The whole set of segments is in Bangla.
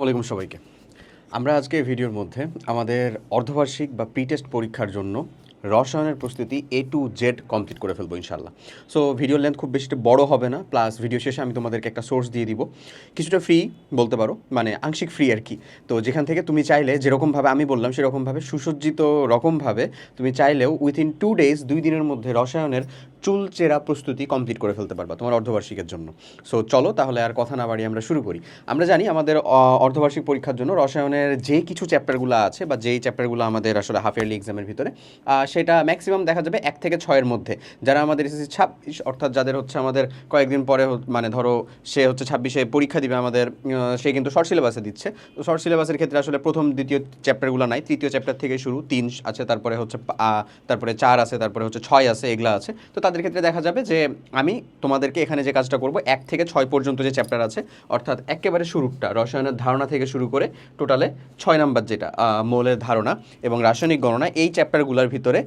ওয়ালাইকুম সবাইকে। আমরা আজকে ভিডিওর মধ্যে আমাদের অর্ধবার্ষিক বা প্রি টেস্ট পরীক্ষার জন্য রসায়নের প্রস্তুতি এ টু জেড কমপ্লিট করে ফেলব ইনশাল্লাহ সো ভিডিও লেন্থ খুব বেশি বড় হবে না প্লাস ভিডিও শেষে আমি তোমাদেরকে একটা সোর্স দিয়ে দিব। কিছুটা ফ্রি বলতে পারো মানে আংশিক ফ্রি আর কি। তো যেখান থেকে তুমি চাইলে যেরকমভাবে আমি বললাম, সেরকমভাবে সুসজ্জিত রকমভাবে তুমি চাইলেও উইথিন টু ডেজ দুই দিনের মধ্যে রসায়নের চুল চেরা প্রস্তুতি কমপ্লিট করে ফেলতে পারবা তোমার অর্ধবার্ষিকের জন্য। সো চলো তাহলে আর কথা না বাড়িয়ে আমরা শুরু করি। আমরা জানি আমাদের অর্ধবার্ষিক পরীক্ষার জন্য রসায়নের যে কিছু চ্যাপ্টারগুলো আছে বা যেই চ্যাপ্টারগুলো আমাদের আসলে হাফ ইয়ারলি এক্সামের ভিতরে সেটা ম্যাক্সিমাম দেখা যাবে এক থেকে ছয়ের মধ্যে। যারা আমাদের এসএসসি ছাব্বিশ, অর্থাৎ যাদের হচ্ছে আমাদের কয়েকদিন পরে মানে ধরো সে হচ্ছে ছাব্বিশে পরীক্ষা দিবে আমাদের সে কিন্তু শর্ট সিলেবাসে দিচ্ছে। তো শর্ট সিলেবাসের ক্ষেত্রে আসলে প্রথম, দ্বিতীয় চ্যাপ্টারগুলো নাই, তৃতীয় চ্যাপ্টার থেকে শুরু, তিন আছে, তারপরে হচ্ছে তারপরে চার আছে, তারপরে হচ্ছে ছয় আছে, এগুলা আছে। তো তাদের ক্ষেত্রে দেখা যাবে যে আমি তোমাদেরকে এখানে যে কাজটা করব, এক থেকে ছয় পর্যন্ত যে চ্যাপ্টার আছে, অর্থাৎ একেবারে শুরুটা রসায়নের ধারণা থেকে শুরু করে টোটালে ছয় নাম্বার যেটা মৌলের ধারণা এবং রাসায়নিক গণনা, এই চ্যাপ্টারগুলোর ভিতরে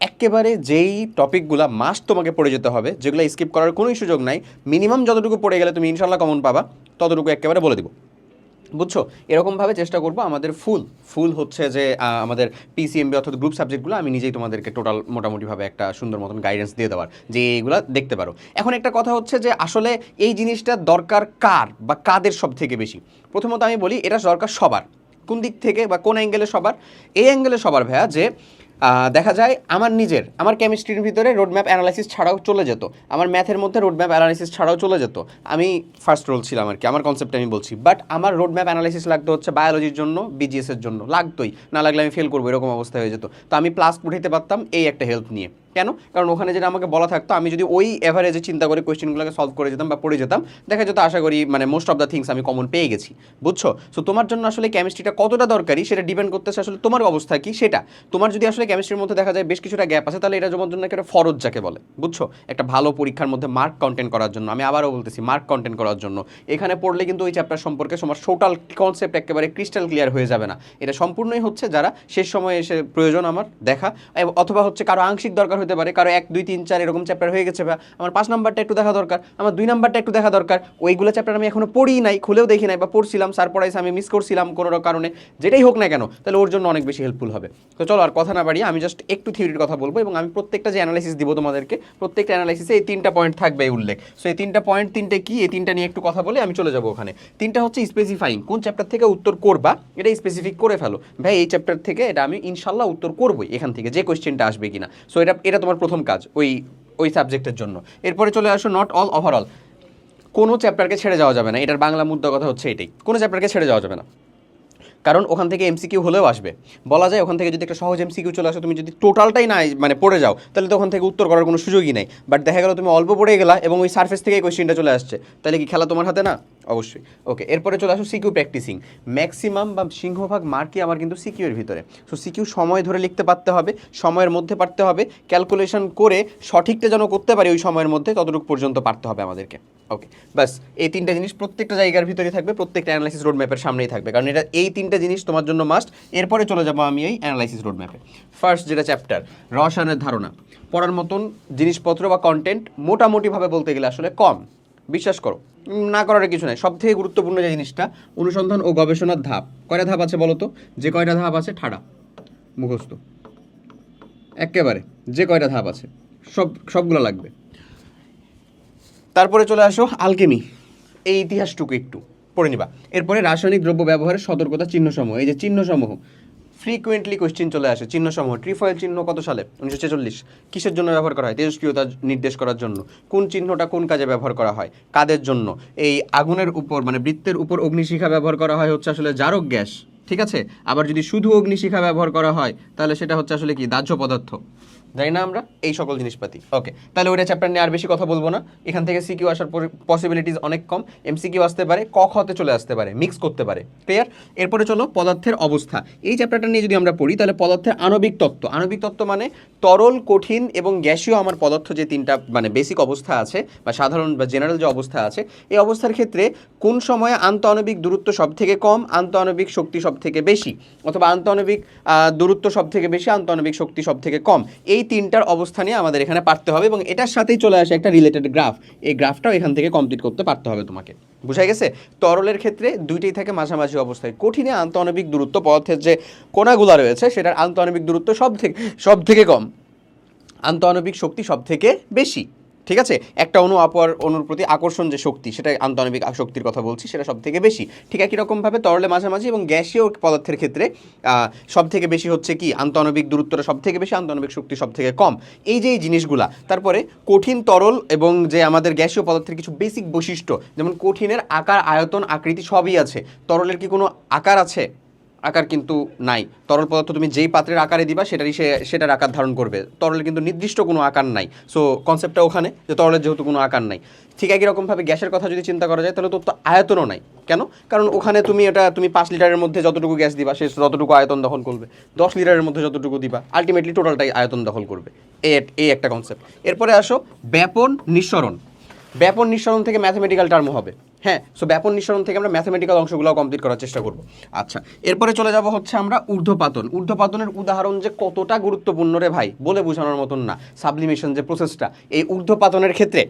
একেবারে যেই টপিকগুলো মাস্ট তোমাকে পড়ে যেতে হবে, যেগুলো স্কিপ করার কোনোই সুযোগ নাই মিনিমাম যতটুকু পড়ে গেলে তুমি ইনশাল্লাহ কমন পাবা, ততটুকু একেবারে বলে দিব। বুঝছ? এরকমভাবে চেষ্টা করব আমাদের ফুল ফুল হচ্ছে যে আমাদের পিসিএমবি অর্থাৎ গ্রুপ সাবজেক্টগুলো আমি নিজেই তোমাদেরকে টোটাল মোটামুটিভাবে একটা সুন্দর মতন গাইডেন্স দিয়ে দেওয়ার, যে এইগুলো দেখতে পারো। এখন একটা কথা হচ্ছে যে, আসলে এই জিনিসটা দরকার কার বা কাদের সব থেকে বেশি? প্রথমত আমি বলি, এটা দরকার সবার। কোন দিক থেকে বা কোন অ্যাঙ্গেলে সবার? এই অ্যাঙ্গেলে সবার ভাইয়া যে দেখা যায় আমার নিজের, আমার কেমিস্ট্রির ভিতরে রোডম্যাপ অ্যানালাইসিস ছাড়াও চলে যেত। আমার ম্যাথের মধ্যে রোডম্যাপ অ্যানালাইসিস ছাড়াও চলে যেত। আমি ফার্স্ট রোল ছিলাম আর কি আমার কনসেপ্ট আমি বলছি। বাট আমার রোডম্যাপ অ্যানালাইসিস লাগতো হচ্ছে বায়োলজির জন্য বিজিএসের জন্য, লাগতোই। না লাগলে আমি ফেল করব, এরকম অবস্থা হয়ে যেত। তো আমি প্লাস উঠাইতে পারতাম এই একটা হেল্প নিয়ে। কেন? কারণ ওখানে যেটা আমাকে বলা থাকতো, আমি যদি ওই অ্যাভারেজে চিন্তা করে কোয়েশ্চেনগুলোকে সলভ করে যেতাম বা পড়ে যেতাম, দেখা যেত আশা করি মানে মোস্ট অফ দ্য থিংস আমি কমন পেয়ে গেছি। বুঝছ? সো তোমার জন্য আসলে কেমিস্ট্রিটা কতটা দরকারি সেটা ডিপেন্ড করতেছে আসলে তোমার অবস্থা কি সেটা। তোমার যদি আসলে কেমিস্ট্রির মধ্যে দেখা যায় বেশ কিছুটা গ্যাপ আছে, তাহলে এটা তোমার জন্য একটা ফরজ যাকে বলে, বুঝছ? একটা ভালো পরীক্ষার মধ্যে মার্ক কন্টেন্ট করার জন্য। আমি আবারও বলতেছি মার্ক কন্টেন্ট করার জন্য। এখানে পড়লে কিন্তু ওই চ্যাপ্টার সম্পর্কে তোমার টোটাল কনসেপ্ট একেবারে ক্রিস্টাল ক্লিয়ার হয়ে যাবে না। এটা সম্পূর্ণই হচ্ছে যারা শেষ সময়ে এসে প্রয়োজন আমার দেখা অথবা হচ্ছে কারও আংশিক দরকার হতে পারে। কারও এক, দুই, তিন, চার এরকম চ্যাপ্টার হয়ে গেছে বা আমার পাঁচ নাম্বারটা একটু দেখা দরকার। আমার দুই নাম্বারটা একটু দেখা দরকার। ওইগুলো চ্যাপ্টার আমি এখনও পড়িই নাই, খুলেও দেখি নাই বা পড়ছিলাম স্যার পড়াইছে আমি মিস করছিলাম কোনো কারণে। যেটাই হোক না কেন, তাহলে ওর জন্য অনেক বেশি হেল্পফুল হবে। তো চলো আর কথা না বাড়িয়ে, আমি জাস্ট একটু থিওরির কথা বলব এবং আমি প্রত্যেকটা যে অ্যানালাইসিস দিব তোমাদেরকে, প্রত্যেকটা অ্যানালাইসিসে এই তিনটা পয়েন্ট থাকবে উল্লেখ। সো এই তিনটা পয়েন্ট তিনটে কি? এই তিনটা নিয়ে একটু কথা বলে আমি চলে যাব ওখানে। তিনটা হচ্ছে স্পেসিফাইং কোন চ্যাপ্টার থেকে উত্তর করবা? এটা স্পেসিফিক করে ফেলো। ভাই, এই চ্যাপ্টার থেকে এটা আমি ইনশাল্লাহ উত্তর করবোই এখান থেকে, যে কোয়েশ্চেনটা আসবে কিনা। সো এটা এটা তোমার প্রথম কাজ ওই ওই সাবজেক্টের জন্য। এরপরে চলে আসো নট অল ওভারঅল কোনো চ্যাপ্টারকে ছেড়ে যাওয়া যাবে না, এটার বাংলা মুদ্রা কথা হচ্ছে এটাই। কোনো চ্যাপ্টারকে ছেড়ে যাওয়া যাবে না। কারণ ওখান থেকে এমসিকিউ হলেও আসবে। বলা যায় ওখান থেকে যদি একটা সহজ এমসিকিউ চলে আসে, তুমি যদি টোটালটাই না মানে পড়ে যাও, তাহলে তো ওখান থেকে উত্তর করার কোনো সুযোগই নেই। বাট দেখা গেল তুমি অল্প পড়ে গেলা এবং ওই সার্ফেস থেকে কোয়েশ্চেনটা চলে আসছে। তাহলে কি খেলা তোমার হাতে না? অবশ্যই। ওকে এরপরে চলে আসো সিকিউ প্র্যাকটিসিং ম্যাক্সিমাম বা সিংহভাগ মার্কই আমার কিন্তু সিকিউ এর ভিতরে। সো সিকিউ সময় ধরে লিখতে পারতে হবে, সময়ের মধ্যে পারতে হবে ক্যালকুলেশন করে সঠিকটা যেন করতে পারি ওই সময়ের মধ্যে, ততটুকু পর্যন্ত পারতে হবে আমাদেরকে। ওকে বাস এই তিনটা জিনিস প্রত্যেকটা জায়গার ভিতরে থাকবে, প্রত্যেকটা অ্যানালাইসিস রোড ম্যাপের সামনেই থাকবে। কারণ এটা এই তিনটা জিনিস তোমার জন্য মাস্ট এরপরে চলে যাব আমি এই অ্যানালাইসিস রোড ম্যাপে ফার্স্ট যেটা চ্যাপ্টার রসায়নের ধারণা। পড়ার মতন জিনিসপত্র বা কন্টেন্ট মোটামুটিভাবে বলতে গেলে আসলে কম। বিশ্বাস করো। না করার কিছু নাই। সব থেকে গুরুত্বপূর্ণ যে জিনিসটা, অনুসন্ধান ও গবেষণার ধাপ। কয়টা ধাপ আছে বলো তো? যে কয়টা ধাপ আছে, ঠাডা। মুখস্থ। একেবারে যে কয়টা ধাপ আছে, সব, সবগুলো লাগবে। তারপরে চলে আসো, আলকেমি। এই ইতিহাসটুকু একটু পড়ে নিবা। এরপরে রাসায়নিক দ্রব্য ব্যবহারের সতর্কতা চিহ্নসমূহ। এই যে চিহ্নসমূহ ফ্রিকুয়েন্টলি কোশ্চেন চলে আসে, চিহ্ন সমূহ ট্রিফয়েল চিহ্ন কত সালে? উনিশশো ছেচল্লিশ। কিসের জন্য ব্যবহার করা হয়? তেজস্ক্রিয়তা নির্দেশ করার জন্য। কোন চিহ্নটা কোন কাজে ব্যবহার করা হয়? কাদের জন্য? এই আগুনের উপর মানে বৃত্তের উপর অগ্নিশিখা ব্যবহার করা হয় হচ্ছে আসলে জারক গ্যাস, ঠিক আছে? আবার যদি শুধু অগ্নিশিখা ব্যবহার করা হয়, তাহলে সেটা হচ্ছে আসলে কি? দাহ্য পদার্থ। জানি না আমরা, এই সকল জিনিসপাতি। ওকে তাহলে ওইটা চ্যাপ্টার নিয়ে আর বেশি কথা বলব না। এখান থেকে সিকিউ আসার পসিবিলিটিস অনেক কম। এমসিকিউ আসতে পারে, ক খতে চলে আসতে পারে মিক্স করতে পারে। ক্লিয়ার এরপরে চলো পদার্থের অবস্থা। এই চ্যাপ্টারটা নিয়ে যদি আমরা পড়ি, তাহলে পদার্থের আণবিক তত্ত্ব। আণবিক তত্ত্ব মানে তরল, কঠিন এবং গ্যাসীয় আমার পদার্থ যে তিনটা মানে বেসিক অবস্থা আছে, বা সাধারণ বা জেনারেল যে অবস্থা আছে, এই অবস্থার ক্ষেত্রে কোন সময়ে আন্তঃআণবিক দূরত্ব সব থেকে কম, আন্তঃআণবিক শক্তি সব থেকে বেশি? অথবা আন্তঃআণবিক দূরত্ব সব থেকে বেশি, আন্তঃআণবিক শক্তি সব থেকে কম। এই তিনটার অবস্থানে আমাদের এখানে পারতে হবে এবং এটার সাথেই চলে আসে একটা রিলেটেড গ্রাফ এই গ্রাফটাও এখান থেকে কমপ্লিট করতে পারতে হবে তোমাকে। বুঝা গেছে? তরলের ক্ষেত্রে দুইটাই থাকে মাঝামাঝি অবস্থায়। কঠিনে আন্তঃনবিক দূরত্ব পদার্থের যে কোনাগুলা রয়েছে, সেটার আন্তঃনবিক দূরত্ব সব থেকে সব থেকে কম। আন্তঃনবিক শক্তি সব থেকে বেশি। ঠিক আছে? একটা অণু অপর অণুর প্রতি আকর্ষণ যে শক্তি, সেটা আন্তঃআণবিক শক্তির কথা বলছি, সেটা সব থেকে বেশি। ঠিক একই রকমভাবে তরলে মাঝামাঝি এবং গ্যাসীয় পদার্থের ক্ষেত্রে সব থেকে বেশি হচ্ছে কি? আন্তঃআণবিক দূরত্বটা সব থেকে বেশি আন্তঃআণবিক শক্তি সব থেকে কম। এই যে এই জিনিসগুলা, তারপরে কঠিন তরল এবং যে আমাদের গ্যাসীয় পদার্থের কিছু বেসিক বৈশিষ্ট্য, যেমন কঠিনের আকার, আয়তন, আকৃতি সবই আছে। তরলের কি কোনো আকার আছে? আকার কিন্তু নাই। তরল পদার্থ তুমি যেই পাত্রের আকারে দিবা, সেটারই সে, সেটার আকার ধারণ করবে। তরলের কিন্তু নির্দিষ্ট কোনো আকার নাই। সো কনসেপ্টটা ওখানে যে তরলের যেহেতু কোনো আকার নাই। ঠিক একই রকমভাবে গ্যাসের কথা যদি চিন্তা করা যায়, তাহলে তো আয়তনও নাই। কেন? কারণ ওখানে তুমি এটা, তুমি পাঁচ লিটারের মধ্যে যতটুকু গ্যাস দিবা, সে ততটুকু আয়তন দখল করবে। দশ লিটারের মধ্যে যতটুকু দিবা আলটিমেটলি টোটালটাই আয়তন দখল করবে। এই একটা কনসেপ্ট এরপরে আসো, ব্যাপন নিঃসরণ। ব্যাপন নিঃসরণ থেকে ম্যাথমেটিক্যাল টার্ম হবে। হ্যাঁ সো ব্যাপন নিঃসরণ থেকে আমরা ম্যাথমেটিক্যাল অংশগুলো কমপ্লিট করার চেষ্টা করব। আচ্ছা এরপরে চলে যাব হচ্ছে আমরা ঊর্ধ্বপাতন। ঊর্ধ্বপাতনের উদাহরণ যে কতটা গুরুত্বপূর্ণ রে ভাই, বলে বোঝানোর মতন না। সাবলিমেশন যে প্রসেসটা এই ঊর্ধ্বপাতনের ক্ষেত্রে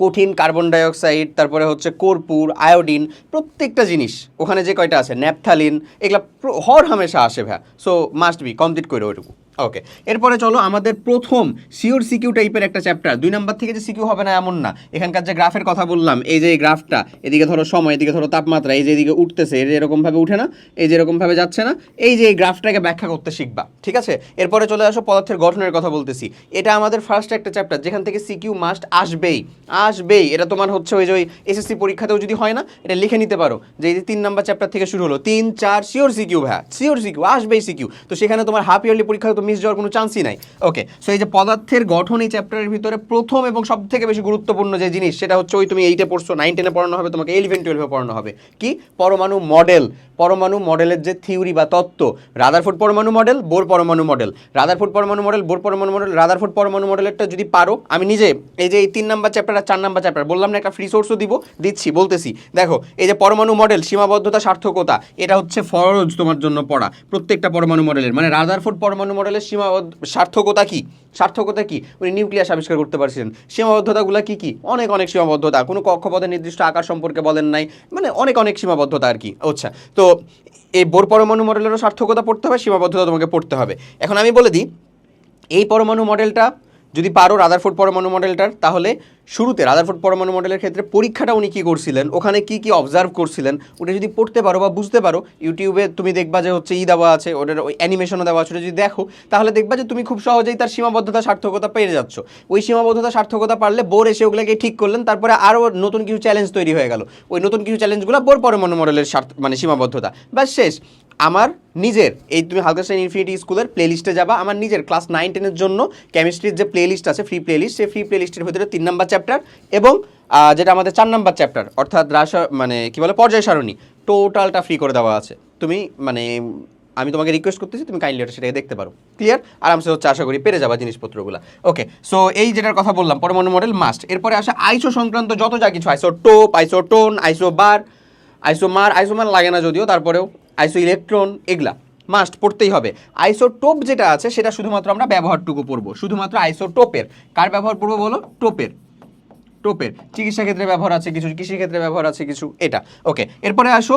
কঠিন কার্বন ডাইঅক্সাইড তারপরে হচ্ছে কর্পূর আয়োডিন প্রত্যেকটা জিনিস, ওখানে যে কয়টা আছে ন্যাপথালিন এগুলো হর হামেশা আসে ভাই সো মাস্ট বি কমপ্লিট করে ওইটুকু। ওকে এরপরে চলো আমাদের প্রথম সিওর সিকিউ টাইপের একটা চ্যাপ্টার দুই নাম্বার থেকে যে সিকিউ হবে না এমন না। এখানকার যে গ্রাফের কথা বললাম, এই যে গ্রাফটা এদিকে ধরো সময়, এদিকে ধরো তাপমাত্রা, এই যে এদিকে উঠতেছে এই যে এরকমভাবে উঠে না, এই যে এরকমভাবে যাচ্ছে না, এই যে এই গ্রাফটাকে ব্যাখ্যা করতে শিখবা, ঠিক আছে? এরপরে চলে আসো পদার্থের গঠনের কথা বলতেছি। এটা আমাদের ফার্স্ট একটা চ্যাপ্টার যেখান থেকে সিকিউ মাস্ট আসবেই আসবেই। এটা তোমার হচ্ছে ওই যে ওই এসএসসি পরীক্ষাতেও যদি হয় না, এটা লিখে নিতে পারো। যে এই যে তিন নাম্বার চ্যাপ্টার থেকে শুরু হলো, তিন, চার শিওর সিকিউ ভ্যা সিওর সিকিউ আসবেই সিকিউ তো সেখানে তোমার হাফ ইয়ারলি পরীক্ষা মিস যাওয়ার কোনো চান্সই নাই। ওকে সো এই যে পদার্থের গঠন এই চ্যাপ্টারের ভিতরে প্রথম এবং সব থেকে বেশি গুরুত্বপূর্ণ যে জিনিস, সেটা হচ্ছে ওই তুমি এইটে পড়ছো নাইন টেনে পড়ানো হবে, তোমাকে ইলেভেন টুয়েলভে পড়ানো হবে। কি? পরমাণু মডেল পরমাণু মডেলের যে থিওরি বা তত্ত্ব রাদারফোর্ড পরমাণু মডেল বোর পরমাণু মডেল রাদারফোর্ড পরমাণু মডেল বোর পরমাণু মডেল রাদারফোর্ড পরমাণু মডেলেরটা যদি পারো, আমি নিজে এই যে এই তিন নাম্বার চ্যাপ্টার আর চার নাম্বার চ্যাপ্টার বললাম না একটা ফ্রি সোর্সও দিব, দিচ্ছি, বলতেছি। দেখো, এই যে পরমাণু মডেল সীমাবদ্ধতা, সার্থকতা, এটা হচ্ছে ফরজ তোমার জন্য পড়া, প্রত্যেকটা পরমাণু মডেলের মানে রাদারফোর্ড পরমাণু মডেলের সীমাবদ্ধ, সার্থকতা কি? সার্থকতা কি? উনি নিউক্লিয়াস আবিষ্কার করতে পারছিলেন। সীমাবদ্ধতাগুলো কি কি? অনেক অনেক সীমাবদ্ধতা। কোনো কক্ষপথের নির্দিষ্ট আকার সম্পর্কে বলেন নাই। মানে অনেক অনেক সীমাবদ্ধতা আর কি। আচ্ছা তো এই বোর পরমাণু মডেলেরও সার্থকতা পড়তে হবে, সীমাবদ্ধতা তোমাকে পড়তে হবে। এখন আমি বলে দিই, এই পরমাণু মডেলটা যদি পারো রাদারফোর্ড পরমাণু মডেলটার, তাহলে শুরুতে রাদারফোর্ড পরমাণু মডেলের ক্ষেত্রে পরীক্ষাটা উনি কী করছিলেন? ওখানে কি কি অবজার্ভ করছিলেন? ওটা যদি পড়তে পারো বা বুঝতে পারো, ইউটিউবে তুমি দেখবা যে হচ্ছে ই দেওয়া আছে, ওটার ওই অ্যানিমেশনও দেওয়া আছে, ওটা যদি দেখো, তাহলে দেখবা যে তুমি খুব সহজেই তার সীমাবদ্ধতা, সার্থকতা পেয়ে যাচ্ছ। ওই সীমাবদ্ধতা, সার্থকতা পারলে বোর এসে ওগুলোকে ঠিক করলেন, তারপরে আরও নতুন কিছু চ্যালেঞ্জ তৈরি হয়ে গেল। ওই নতুন কিছু চ্যালেঞ্জগুলো বোর পরমাণু মডেলের মানে সীমাবদ্ধতা। ব্যাস শেষ। আমার নিজের, এই তুমি হালকা হালকাস্টাইন ইনফিনিটি স্কুলের প্লেলিস্টে যাবা, আমার নিজের ক্লাস নাইন টেনের জন্য কেমিস্ট্রির যে প্লেলিস্ট আছে ফ্রি প্লেলিস্ট সেই ফ্রি প্লেলিস্টের ভিতরে তিন নাম্বার চ্যাপ্টার এবং যেটা আমাদের চার নম্বর চ্যাপ্টার অর্থাৎ রাসা মানে কি বলে, পর্যায় সারণী টোটালটা ফ্রি করে দেওয়া আছে। তুমি মানে আমি তোমাকে রিকোয়েস্ট করতেছি, তুমি কাইন্ডলি এটা সেটাকে দেখতে পারো। ক্লিয়ার আরামসে হচ্ছে, আশা করি পেরে যাবা জিনিসপত্রগুলো। ওকে সো এই যেটার কথা বললাম, পরমাণু মডেল মাস্ট এরপরে আসে আইসো সংক্রান্ত যত যা কিছু আইসো টোপ আইসো টোন আইসো বার আইসো মার আইসোমার আইসোমার লাগে না যদিও, তারপরেও আইসো ইলেকট্রন এগুলা মাস্ট পড়তেই হবে। আইসোটোপ যেটা আছে, সেটা শুধুমাত্র আমরা ব্যবহারটুকু পড়ব, শুধুমাত্র আইসোটোপের। কার ব্যবহার পড়ব বলো? টোপের। টোপের চিকিৎসা ক্ষেত্রে ব্যবহার আছে কিছু, কৃষি ক্ষেত্রে ব্যবহার আছে কিছু, এটা। ওকে এরপরে আসো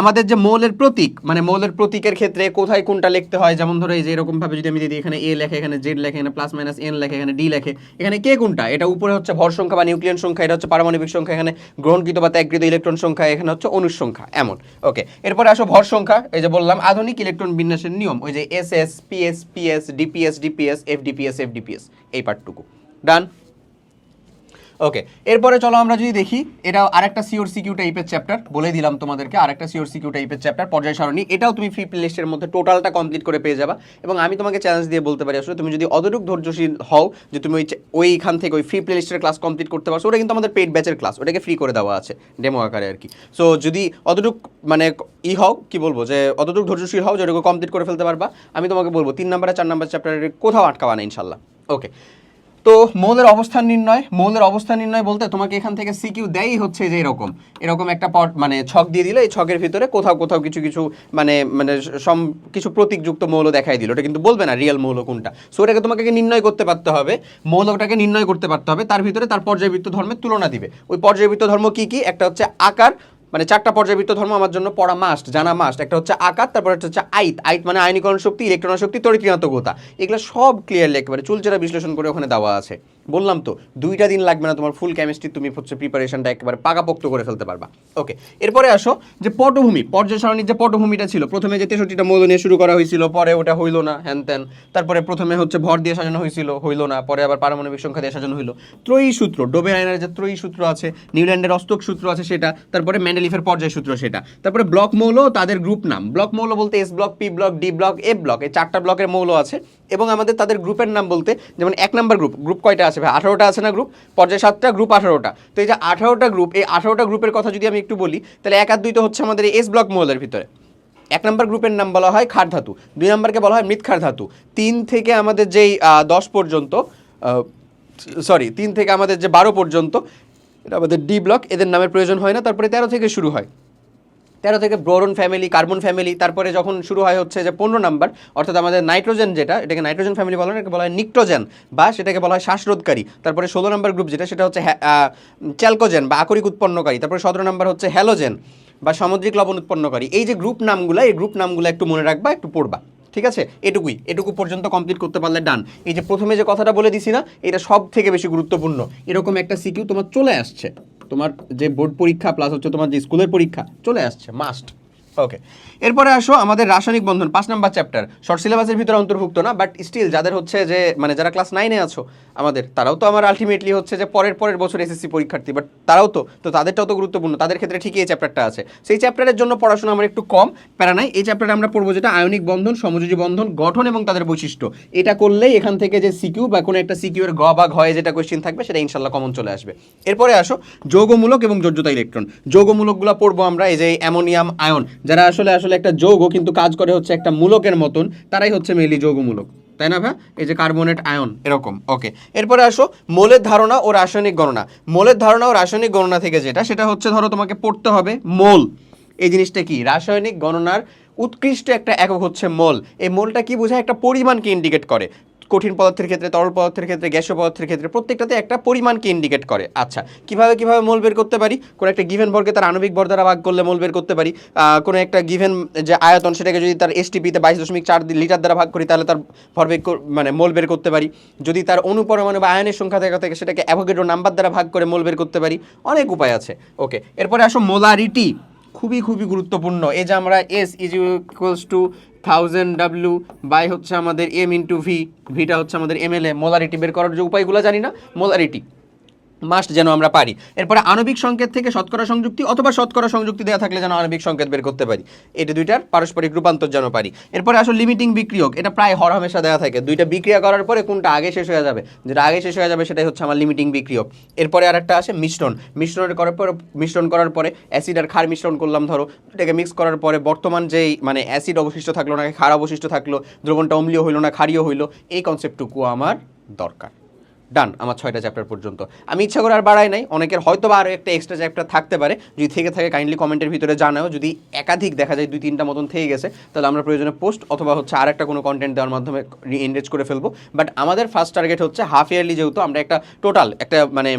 আমাদের যে মৌলের প্রতীক মানে মৌলের প্রতীকের ক্ষেত্রে কোথায় কোনটা লিখতে হয়? যেমন ধরো এই যে এরকম ভাবে যদি আমি দিই, এখানে এ লেখে, এখানে জেড লেখে, এখানে প্লাস মাইনাস এন লেখে, এখানে ডি লেখে, এখানে কে কোনটা? এটা উপরে হচ্ছে ভর সংখ্যা বা নিউক্লিয়ন সংখ্যা, এটা হচ্ছে পারমাণবিক সংখ্যা, এখানে গ্রহণকৃত বা ত্যাগকৃত ইলেকট্রন সংখ্যা, এখানে হচ্ছে অনুর সংখ্যা, এমন। ওকে এরপরে আসো ভর সংখ্যা, এই যে বললাম আধুনিক ইলেকট্রন বিন্যাসের নিয়ম, ওই যে S S PS PS DPS DPS F DPS F DPS এই পার্টটুকু ডান ওকে এরপরে চলো আমরা যদি দেখি, এটা আরেকটা সিওর সিকিউ টাইপের চ্যাপ্টার বলে দিলাম তোমাদেরকে, আরেকটা সিওর সিকিউ টাইপের চ্যাপ্টার পর্যায় সারণী, এটাও তুমি ফ্রি প্লেলিস্টের মধ্যে টোটালটা কমপ্লিট করে পেয়ে যাবা। এবং আমি তোমাকে চ্যালেঞ্জ দিয়ে বলতে পারি, আসলে তুমি যদি অতটুক ধৈর্যশীল হও, যে তুমি ওই ওইখান থেকে ওই ফ্রি প্লেলিস্টের ক্লাস কমপ্লিট করতে পারছ, ওটা কিন্তু আমাদের পেড ব্যাচের ক্লাস ওটাকে ফ্রি করে দেওয়া আছে ডেমো আকারে আর কি। সো যদি অতটুক মানে ই হও, কি বলব, যে অতটুক ধৈর্যশীল হও যেটাকে কমপ্লিট করে ফেলতে পারবা, আমি তোমাকে বলব, তিন নাম্বার আর চার নাম্বার চ্যাপ্টারের কোথাও আটকাবা না ইনশাল্লাহ ওকে তো মৌলের অবস্থান নির্ণয়, মৌলের অবস্থান নির্ণয় বলতে তোমাকে এখান থেকে সিকিউ দেয়ই হচ্ছে যে এরকম। এরকম একটা পট মানে ছক দিয়ে দিলে এই ছকের ভিতরে কোথাও কোথাও কিছু কিছু মানে মানে সম, কিছু প্রতীকযুক্ত মৌল দেখাই দিল। ওটা কিন্তু বলবে না রিয়েল মৌল কোনটা। সো এটাকে তোমাকে নির্ণয় করতে পারতে হবে। মৌলটাকে নির্ণয় করতে পারতে হবে। তার ভিতরে তার পর্যায়বৃত্ত ধর্মের তুলনা দিবে। ওই পর্যায়বৃত্ত ধর্ম কি কি? একটা হচ্ছে আকার মানে চারটা পর্যায়বৃত্ত ধর্ম আমার জন্য পড়া মাস্ট জানা মাস্ট একটা হচ্ছে আকার তারপর একটা হচ্ছে আইত। আইত মানে আইনিকরণ শক্তি ইলেকট্রন শক্তি তড়িৎ-ঋণাত্মকতা এগুলো সব ক্লিয়ারলি একেবারে চুলচেরা বিশ্লেষণ করে ওখানে দেওয়া আছে। বললাম তো, দুইটা দিন লাগবে না তোমার ফুল কেমিস্ট্রি তুমি হচ্ছে প্রিপারেশনটা একেবারে পাকাপোক্ত করে ফেলতে পারবা। ওকে এরপরে আসো, যে পটভূমি পর্যায় সারণীর যে পটভূমিটা ছিল, প্রথমে যে তেষট্টিটা মৌল নিয়ে শুরু করা হয়েছিল, পরে ওটা হইল না, হ্যান ত্যান। তারপরে প্রথমে হচ্ছে ভর দিয়ে সাজানো হয়েছিল, হইল না, পরে আবার পারমাণবিক সংখ্যা দিয়ে সাজানো হইল। ত্রয়ী সূত্র ডোবে আইনার যে ত্রয়ী সূত্র আছে, নিউল্যান্ডের অস্তক সূত্র আছে সেটা, তারপরে ম্যান্ডেলিফের পর্যায় সূত্র সেটা। তারপরে ব্লক মৌল, তাদের গ্রুপ নাম। ব্লক মৌল বলতে S block P block D block A block এই চারটা ব্লকের মৌল আছে। এবং আমাদের তাদের গ্রুপের নাম বলতে, যেমন এক নাম্বার গ্রুপ গ্রুপ কয়টা আছে ভাই? আঠারোটা আছে না গ্রুপ? পর্যায় সাতটা, গ্রুপ আঠারোটা। তো এই যে আঠারোটা গ্রুপ, এই আঠারোটা গ্রুপের কথা যদি আমি একটু বলি, তাহলে এক আর দুই তো হচ্ছে আমাদের এস ব্লক মহলের ভিতরে। এক নম্বর গ্রুপের নাম বলা হয় ক্ষার ধাতু, দুই নম্বরকে বলা হয় মৃৎক্ষার ধাতু। তিন থেকে আমাদের যেই দশ পর্যন্ত সরি, তিন থেকে আমাদের যে বারো পর্যন্ত, এটা আমাদের ডি ব্লক এদের নামের প্রয়োজন হয় না, তারপরে তেরো থেকে শুরু হয়। তেরো থেকে ব্রোরন ফ্যামিলি, কার্বন ফ্যামিলি, তারপরে যখন শুরু হয় হচ্ছে যে পনেরো নাম্বার, অর্থাৎ আমাদের নাইট্রোজেন যেটা, এটাকে নাইট্রোজেন ফ্যামিলি বলা হয় এটাকে বলা হয় নিক্টোজেন, বা সেটাকে বলা হয় শ্বাসরোধকারী। তারপরে ষোলো নাম্বার গ্রুপ যেটা, সেটা হচ্ছে চ্যালকোজেন, বা আকরিক উৎপন্নকারী। তারপরে সতেরো নাম্বার হচ্ছে হ্যালোজেন, বা সামুদ্রিক লবণ উৎপন্নকারী। এই যে গ্রুপ নামগুলো, এই গ্রুপ নামগুলো একটু মনে রাখবা, একটু পড়বা, ঠিক আছে? এটুকুই, এটুকু পর্যন্ত কমপ্লিট করতে পারলে ডান এই যে প্রথমে যে কথাটা বলে দিছি না, এটা সব থেকে বেশি গুরুত্বপূর্ণ। এরকম একটা সিকিউ তোমার চলে আসছে। তোমার যে বোর্ড পরীক্ষা প্লাস হচ্ছে তোমার যে স্কুলের পরীক্ষা চলে আসছে মাস্ট ওকে এরপরে আসো আমাদের রাসায়নিক বন্ধন, পাঁচ নাম্বার চ্যাপ্টার শর্ট সিলেবাসের ভিতরে অন্তর্ভুক্ত না বাট স্টিল যাদের হচ্ছে যে মানে যারা ক্লাস নাইনে আছো, আমাদের, তারাও তো আমার আলটিমেটলি হচ্ছে যে পরের পরের বছর এসএসসি পরীক্ষার্থী বাট তারাও তো তো তাদেরটাও তো গুরুত্বপূর্ণ, তাদের ক্ষেত্রে ঠিকই এই চ্যাপ্টারটা আছে। সেই চ্যাপ্টারের জন্য পড়াশোনা আমার একটু কম, প্যারা নাই, এই চ্যাপ্টারে আমরা পড়ব যেটা আয়নিক বন্ধন, সমযোজী বন্ধন, গঠন এবং তাদের বৈশিষ্ট্য। এটা করলেই এখান থেকে যে সিকিউ বা কোনো একটা সিকিউর গ বা ঘয়ে যেটা কোয়েশ্চেন থাকবে, সেটা ইনশাল্লাহ কমন চলে আসবে। এরপরে আসো, যৌগমূলক এবং যোজ্যতা ইলেকট্রন যৌগমূলকগুলো পড়ব আমরা, এই যে অ্যামোনিয়াম, আয়ন। যারা আসলে আসলে একটা যৌগ কিন্তু কাজ করে হচ্ছে একটা মূলকের মতন, তারাই হচ্ছে মেইনলি যৌগমূলক তাই না ভাই? এই যে কার্বনেট আয়ন এরকম। ওকে এরপরে আসো, মোলের ধারণা ও রাসায়নিক গণনা। মোলের ধারণা ও রাসায়নিক গণনা থেকে যেটা, সেটা হচ্ছে ধরো তোমাকে পড়তে হবে মোল। এই জিনিসটা কি? রাসায়নিক গণনার উৎকৃষ্ট একটা একক হচ্ছে মোল। এই মোলটা কি বোঝায়? একটা পরিমাণকে ইন্ডিকেট করে। কঠিন পদার্থের ক্ষেত্রে, তরল পদার্থের ক্ষেত্রে, গ্যাসীয় পদার্থের ক্ষেত্রে প্রত্যেকটাতে একটা পরিমাণকে ইন্ডিকেট করে। আচ্ছা কীভাবে কীভাবে মোল বের করতে পারি? কোনো একটা গিভেন বর্গে তার আণবিক ভর দ্বারা ভাগ করলে মোল বের করতে পারি। কোনো একটা গিভেন যে আয়তন, সেটাকে যদি তার এসটিপিতে বাইশ দশমিক চার লিটার দ্বারা ভাগ করি, তাহলে তার ভরবেগ মানে মোল বের করতে পারি। যদি তার অনুপরমাণু বা আয়নের সংখ্যা থেকে, থাকে সেটাকে অ্যাভোগেড্রো নাম্বার দ্বারা ভাগ করে মোল বের করতে পারি, অনেক উপায় আছে। ওকে এরপরে আসো মোলারিটি। খুবই খুবই গুরুত্বপূর্ণ। এই যে আমরা S is equals to thousand W by হচ্ছে আমাদের এম ইন্টু ভি ভিটা হচ্ছে আমাদের এম এল এ মোলারিটি বের করার যে উপায়গুলো জানি না মোলারিটি মাস্ট যেন আমরা পারি। এরপরে আণবিক সংকেত থেকে শতকরা সংযুক্তি অথবা শতকরা সংযুক্তি দেওয়া থাকলে যেন আণবিক সংকেত বের করতে পারি। এটা দুইটার পারস্পরিক রূপান্তর যেন পারি। এরপরে আসলে লিমিটিং বিক্রিয়ক, এটা প্রায় হরহামেশা দেওয়া থাকে। দুইটা বিক্রিয়া করার পরে কোনটা আগে শেষ হয়ে যাবে? যেটা আগে শেষ হয়ে যাবে সেটাই হচ্ছে আমার লিমিটিং বিক্রিয়ক। এরপরে আরেকটা আসে মিশ্রণ। মিশ্রণের করার পরে, মিশ্রণ করার পরে অ্যাসিড আর ক্ষার মিশ্রণ করলাম, ধরো। এটাকে মিক্স করার পরে বর্তমান যেই মানে অ্যাসিড অবশিষ্ট থাকল না, ক্ষার অবশিষ্ট থাকল, দ্রবণটা অম্লীয় হইল না, ক্ষারীয় হইল, এই কনসেপ্টটুকু আমার দরকার। ডান আমার ছয়টা চ্যাপ্টার পর্যন্ত। আমি ইচ্ছা করে আর বাড়াই নাই, অনেকের হয়তো বা আরও একটা এক্সট্রা চ্যাপ্টার থাকতে পারে। যদি থেকে থাকে কাইন্ডলি কমেন্টের ভিতরে জানাও। যদি একাধিক দেখা যায়, দুই তিনটা মতন থেকে গেছে, তাহলে আমরা প্রয়োজনে পোস্ট অথবা হচ্ছে আর একটা কোনো কন্টেন্ট দেওয়ার মাধ্যমে এনগেজ করে ফেলব। বাট আমাদের ফার্স্ট টার্গেট হচ্ছে হাফ ইয়ারলি যেহেতু আমরা একটা টোটাল একটা মানে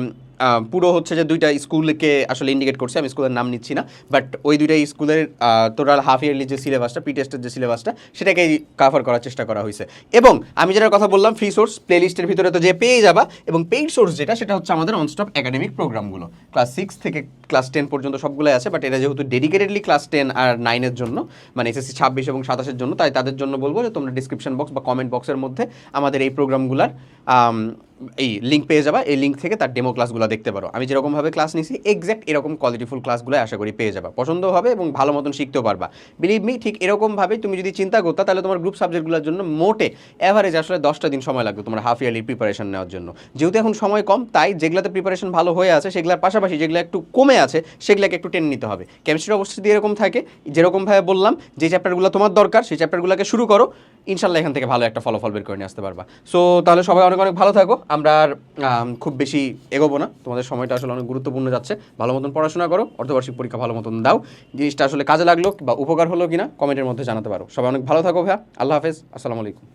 পুরো হচ্ছে যে দুইটা স্কুলকে আসলে ইন্ডিকেট করছে, আমি স্কুলের নাম নিচ্ছি না বাট ওই দুইটা স্কুলের টোটাল হাফ ইয়ারলি যে সিলেবাসটা পি টেস্টের যে সিলেবাসটা সেটাকেই কাভার করার চেষ্টা করা হয়েছে। এবং আমি যেটার কথা বললাম ফ্রি সোর্স প্লেলিস্টের ভিতরে তো যে পেয়ে যাবা, এবং পেইড সোর্স যেটা, সেটা হচ্ছে আমাদের অনস্টপ একাডেমিক প্রোগ্রামগুলো ক্লাস সিক্স থেকে ক্লাস টেন পর্যন্ত সবগুলোই আছে বাট এটা যেহেতু ডেডিকেটেডলি ক্লাস টেন আর নাইনের জন্য মানে এসএসসি ছাব্বিশ এবং সাতাশের জন্য, তাই তাদের জন্য বলব যে তোমরা ডিসক্রিপশন বক্স বা কমেন্ট বক্সের মধ্যে আমাদের এই প্রোগ্রামগুলোর এই লিঙ্ক পেয়ে যাবা, এই লিঙ্ক থেকে তার ডেমো ক্লাসগুলো দেখতে পারো। আমি যেরকমভাবে ক্লাস নিছি এক্স্যাক্ট এরকম কোয়ালিটিফুল ক্লাসগুলো আশা করি পেয়ে যাবা। পছন্দ হবে এবং ভালো মতন শিখতেও পারবা। বিলিভ মি ঠিক এরকমভাবে তুমি যদি চিন্তা করতে, তাহলে তোমার গ্রুপ সাবজেক্টগুলোর জন্য মোটে অ্যাভারেজ আসলে দশটা দিন সময় লাগবে তোমার হাফ ইয়ারলি প্রিপারেশন নেওয়ার জন্য। যেহেতু এখন সময় কম, তাই যেগুলোতে প্রিপারেশন ভালো হয়ে আছে, সেগুলোর পাশাপাশি যেগুলো একটু কমে আছে, সেগুলোকে একটু টেনে নিতে হবে। কেমিস্ট্রির অবস্থিতি এরকম থাকে, যেরকমভাবে বললাম, যে চ্যাপ্টারগুলো তোমার দরকার, সেই চ্যাপ্টারগুলোকে শুরু করো ইনশাল্লাহ এখান থেকে ভালো একটা ফলাফল বের করে নিয়ে আসতে পারবা। সো তাহলে সবাই অনেক অনেক ভালো থাকো। আমরা আর খুব বেশি এগোবো না। তোমাদের সময়টা আসলে অনেক গুরুত্বপূর্ণ যাচ্ছে। ভালো মতন পড়াশোনা করো, অর্ধবার্ষিক পরীক্ষা ভালো মতন দাও। জিনিসটা আসলে কাজে লাগল বা উপকার হলো কিনা কমেন্টের মধ্যে জানাতে পারো। সবাই অনেক ভালো থাকো ভাইয়া। আল্লাহ হাফেজ। আসসালামু আলাইকুম।